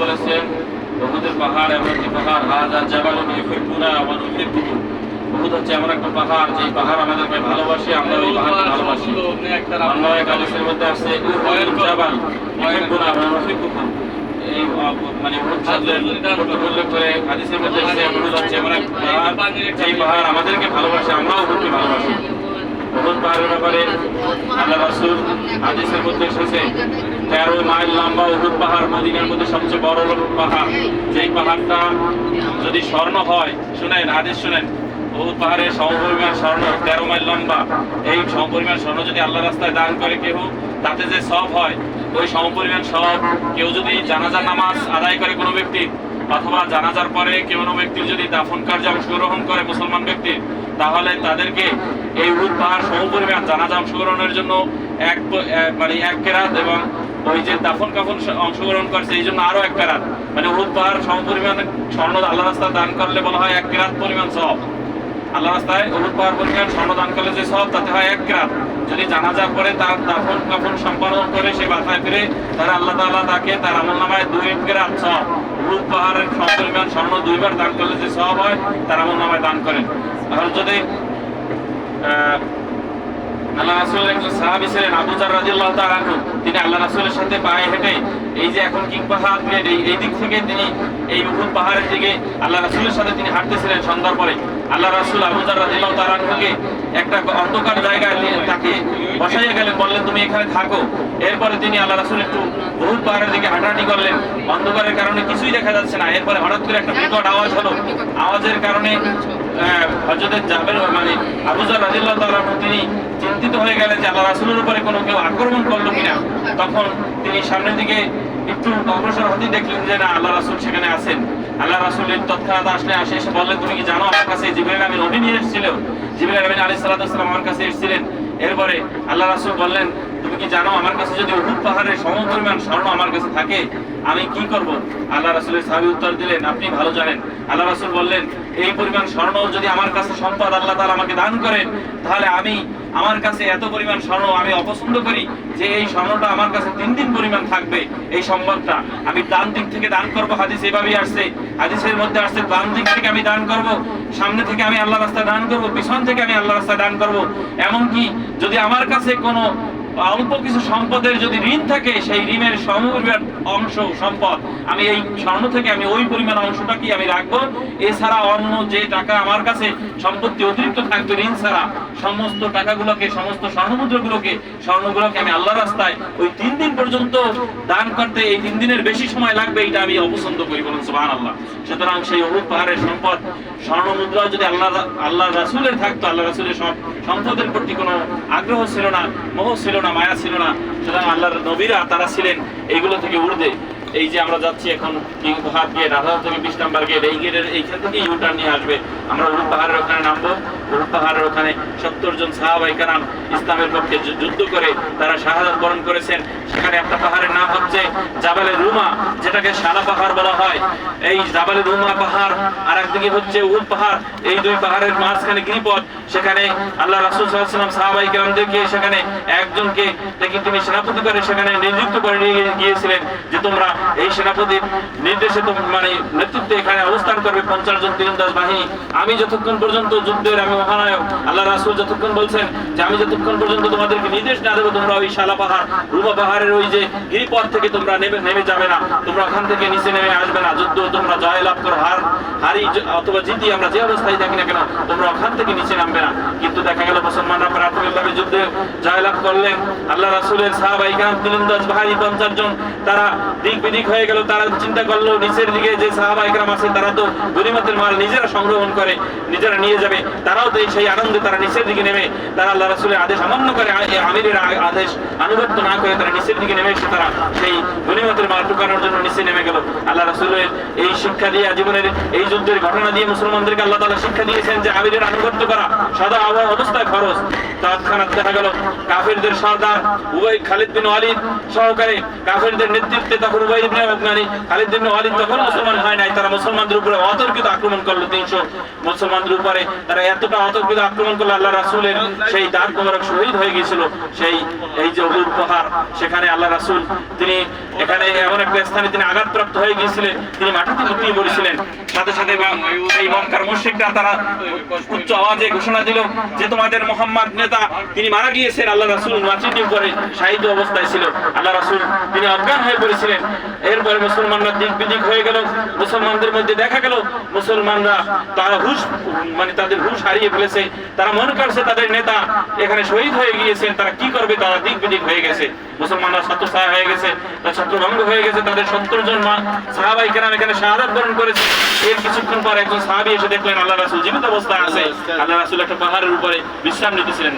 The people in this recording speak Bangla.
বলেছেন বহুদের পাহাড় এমন একটি পাহাড় হাজার জাবাল ইউহিব্বুনা ওয়া নুহিব্বুহু বহুত হচ্ছে এমন একটা পাহাড় যে পাহাড় আমাদেরকে ভালোবাসে আমরা ওই পাহাড়কে ভালোবাসি। অন্য এক হাদিসের মধ্যে আছে উহুদ জাবাল ইউহিব্বুনা ওয়া নুহিব্বুহু এই মানে জাবালের উল্লেখ করে হাদিসের মধ্যে আছে উহুদ হচ্ছে এমন এক পাহাড় যেই পাহাড় আমাদেরকে ভালোবাসে আমরাও ভালোবাসি। উহুদ পাহাড়ের ব্যাপারে আল্লাহ রাসূল হাদিসের মধ্যে এসেছে তেরো মাইল লম্বা উহুদ পাহাড়, মদিনার মধ্যে সবচেয়ে বড় পাহাড়। যেই পাহাড়টা যদি স্বর্ণ হয়, শুনেন, হাদিস শুনেন উহুদ পাহাড়ের সমপরিমাণ স্বর্ণ, তেরো মাইল লম্বা। এই সমপরিমাণ স্বর্ণ যদি আল্লাহ রাস্তায় দান করে কেউ, তাতে যে সব হয়, ওই সমপরিমাণ সব কেউ যদি জানাজার নামাজ আদায় করে কোনো ব্যক্তি, অথবা জানাজার পরে কেউ কোনো ব্যক্তি যদি দাফন কার্যে অংশগ্রহণ করে মুসলমান ব্যক্তি, তাহলে তাদেরকে এই উহুদ পাহাড় সমপরিমাণ জানাজা অংশগ্রহণের জন্য এক- মানে এক কেরাত এবং ওই যে দাফন কাফন অংশগ্রহণ করছে এই জন্য আরও এক কেরাত মানে উহুদ পাহাড় সমপরিমাণ স্বর্ণ আল্লাহ রাস্তায় দান করলে বলা হয় এক কেরাত পরিমাণ সব। আল্লাহ রাস্তায় উহুদ পাহাড় পরিমাণ স্বর্ণ দান করলে যে সব তাতে হয় এক কেরাত যদি জানাজার পরে তার দাফন কাফন সম্পাদন করে সে বাসায় ফিরে তাহলে আল্লাহ তাআলা তাকে তার আমল নামায় দুই কেরাত সব। উহুদ পাহাড়ের সমপরিমাণ স্বর্ণ দুইবার দান করলে যে সব হয় তার আমল নামায় দান করেন। এখন যদি আহ, আল্লাহ রাসূলের একজন সাহাবী ছিলেন আবু জার রাদিয়াল্লাহু তাআলা আনহু। তিনি আল্লাহ রাসূলের সাথে পায়ে হেঁটে এই যে এখন কিং পাহাড়, এই দিক থেকে তিনি এই উহুদ পাহাড়ের দিকে আল্লাহ রাসূলের সাথে তিনি হাঁটতেছিলেন সন্ধ্যার পরে। আল্লাহ রাসূল আবু জার রাদিয়াল্লাহু তাআলা একটা অন্ধকার জায়গায় তাকে বসাইয়া গেলেন, বললেন, তুমি এখানে থাকো। এরপরে তিনি আল্লাহ রাসূল একটু উহুদ পাহাড়ের দিকে হাঁটাহাঁটি করলেন। অন্ধকারের কারণে কিছুই দেখা যাচ্ছে না। এরপরে হঠাৎ করে একটা বিকট আওয়াজ হলো। আওয়াজের কারণে হজরতের জাবের মানে আবু জার রাদিয়াল্লাহু তাআলা তিনি চিন্তিত হয়ে গেলেন যে আল্লাহ রাসূলের উপরে কোনো কেউ আক্রমণ করল কিনা। তখন তিনি সামনের দিকে একটু অগ্রসর হতে দেখলেন যে না, আল্লাহ রাসুল সেখানে আছেন। আল্লাহ রাসূলের তৎক্ষণাৎ আসলে আসে, এসে বললেন, তুমি কি জানো আমার কাছে জিবরাইল আমিন নবী নিয়ে এসেছিল? জিবরাইল আমিন আলাইহিস সালাতু ওয়াসসালাম আমার কাছে এসেছিলেন। এরপরে আল্লাহ রাসূল বললেন, তুমি কি জানো আমার কাছে যদি উহুদ পাহাড়ের সমপরিমাণ স্বর্ণ আমার কাছে থাকে, আমি কি করব? আল্লাহ রাসূলের সাহাবী উত্তর দিলেন, আপনি ভালো জানেন। আল্লাহ রাসূল বললেন, এই পরিমাণ স্বর্ণ যদি আমার কাছে সম্পদ আল্লাহ তাআলা আমাকে দান করেন, তাহলে আমি আমার কাছে এত পরিমাণ স্বর্ণ আমি অপছন্দ করি যে এই স্বর্ণটা আমার কাছে তিন দিন পরিমাণ থাকবে। এই সম্পদটা আমি ডান দিক থেকে দান করব, হাদিস এভাবেই আসছে। হাদিসের মধ্যে আসছে ডান দিক থেকে আমি দান করব, সামনে থেকে আমি আল্লাহ রাস্তায় দান করব, পিছন থেকে আমি আল্লাহ রাস্তায় দান করব। এমনকি যদি আমার কাছে কোনো অল্প কিছু সম্পদের যদি ঋণ থাকে, সেই ঋণের সমপরিমাণ অংশ, সম্পদ আমি এই স্বর্ণ থেকে আমি ওই পরিমাণ অংশটা কি আমি রাখব? এছাড়া অন্য যে টাকা আমার কাছে সম্পত্তি অতিরিক্ত থাকবে ঋণ ছাড়া সমস্ত টাকাগুলোকে, সমস্ত স্বর্ণমুদ্রাগুলোকে, স্বর্ণগুলোকে আমি আল্লাহ রাস্তায় ওই তিন দিন পর্যন্ত দান করতে এই তিন দিনের বেশি সময় লাগবে, এটা আমি অপছন্দ করি বলুন সুবহান আল্লাহ সুতরাং সেই অহুদ পাহাড়ের সম্পদ স্বর্ণ মুদ্রা যদি আল্লাহ আল্লাহ রাসূলের থাকতো, আল্লাহ রাসূলের সব সম্পদের প্রতি কোনো আগ্রহ ছিল না, মোহ ছিল না, মায়া ছিল না, সুতরাং আল্লাহর নবীরা তারা ছিলেন এইগুলো থেকে উর্ধে এই যে আমরা যাচ্ছি এখন কিং পাহাড় গেট আধা থেকে বিশ নাম্বার গেট, এই গেটের এইখান থেকে ইউটার্ন নিয়ে আসবে। আমরা উহুদ পাহাড়ের ওখানে নামবো। উহুদ পাহাড়ের ওখানে সত্তর জন সাহাবাই কারাম ইসলামের পক্ষে যুদ্ধ করে তারা শাহাদাত বরণ করেছেন। সেখানে একটা পাহাড়ের নাম হচ্ছে জাবালে রুমা যেটাকে সাদা পাহাড় বলা হয়। এই জাবালে রুমা পাহাড় আর একদিকে হচ্ছে উহুদ পাহাড়। এই দুই পাহাড়ের মাঝখানে গিরিপথ। সেখানে আল্লাহ রাসূল ওয়াসাল্লাম সাহাবাই কেরামদেরকে সেখানে একজনকে তিনি সেনাপতি করে সেখানে নিযুক্ত করে নিয়ে গিয়েছিলেন যে তোমরা এই সেনাপতির নির্দেশে তো মানে নেতৃত্বে এখানে অবস্থান করবে পঞ্চাশ জন তীরন্দাজ বাহিনী। আমি যতক্ষণ পর্যন্ত যুদ্ধের আমি মহানায়ক আল্লাহ রাসূল যতক্ষণ বলছেন যে আমি যতক্ষণ পর্যন্ত তোমাদেরকে নির্দেশ না দেবো, তোমরা ওই শালা পাহাড়, রুমা পাহাড়ের ওই যে গিরিপথ থেকে তোমরা নেমে নেমে যাবে না। তোমরা ওখান থেকে নিচে নেমে আসবে না। যুদ্ধ তোমরা জয় লাভ করো, হার হারি অথবা জিতি আমরা যে অবস্থায় থাকি না কেন, তোমরা ওখান থেকে নিচে নামবে না। কিন্তু দেখা গেল মুসলমানরা প্রাথমিকভাবে যুদ্ধে জয়লাভ করলেন। আল্লাহ রাসুলের সাহাবাই কাম তীরন্দাজ ভাই পঞ্চাশ জন, তারা দিক বিদিক হয়ে গেল, তারা চিন্তা করল, নিচের দিকে যে সাহাবাই কাম আছে, তারা তো গরিমতের মাল নিজেরা সংগ্রহণ করে, নিজেরা নিয়ে যাবে। তারাও তো সেই আনন্দে তারা নিচের দিকে নেমে, তারা আল্লাহ রাসূলের আদেশ অমান্য করে আমিরের আদেশ আনুগত্য না করে তারা নিচের দিকে নেমে এসে তারা সেই গনিমতের মাল টুকানোর জন্য নিচে নেমে গেল। আল্লাহ রাসূলের এই শিক্ষা দিয়ে জীবনের এই যুদ্ধের ঘটনা দিয়ে মুসলমানদেরকে আল্লাহ তাআলা শিক্ষা দিয়েছেন যে আমিরের আনুগত্য করা সদা আবহাওয়া অবস্থায় খরচ। তৎক্ষণাৎ দেখা গেল, কাফিরদের সর্দার উভয় খালিদ বিন ওয়ালিদ সহকারে কাফিরদের নেতৃত্বে তখন উভয় মানে আঘাতপ্রাপ্ত হয়ে গিয়েছিলেন, তিনি মাটিতে লুটিয়ে পড়েছিলেন। সাথে সাথে এই মক্কার মুশরিকরা তারা উচ্চ আওয়াজে ঘোষণা দিল যে তোমাদের মোহাম্মদ নেতা তিনি মারা গিয়েছেন, আল্লাহ রাসূল মাটির উপরে শাহিদ অবস্থায় ছিল। আল্লাহ রাসূল তিনি অজ্ঞান হয়ে পড়েছিলেন। এরপরে মুসলমানরা দিক বিদিক হয়ে গেল, মুসলমানদের মধ্যে দেখা গেল, মুসলমানরা তারা হুশ মানে তাদের হুশ হারিয়ে ফেলেছে, তারা মনে করছে তাদের নেতা এখানে শহীদ হয়ে গিয়েছেন, তারা কি করবে, তারা দিক বিদিক হয়ে গেছে। মুসলমানরা ছত্রছায়া হয়ে গেছে, তার ছত্রভঙ্গ হয়ে গেছে, তাদের সত্তর জন মা, সাহাবাই কেরাম এখানে শাহাদাত বরণ করেছে। এর কিছুক্ষণ পর একজন সাহাবি এসে দেখলেন আল্লাহ রাসুল জীবিত অবস্থায় আছে। আল্লাহ রাসুল একটা পাহাড়ের উপরে বিশ্রাম নিতেছিলেন।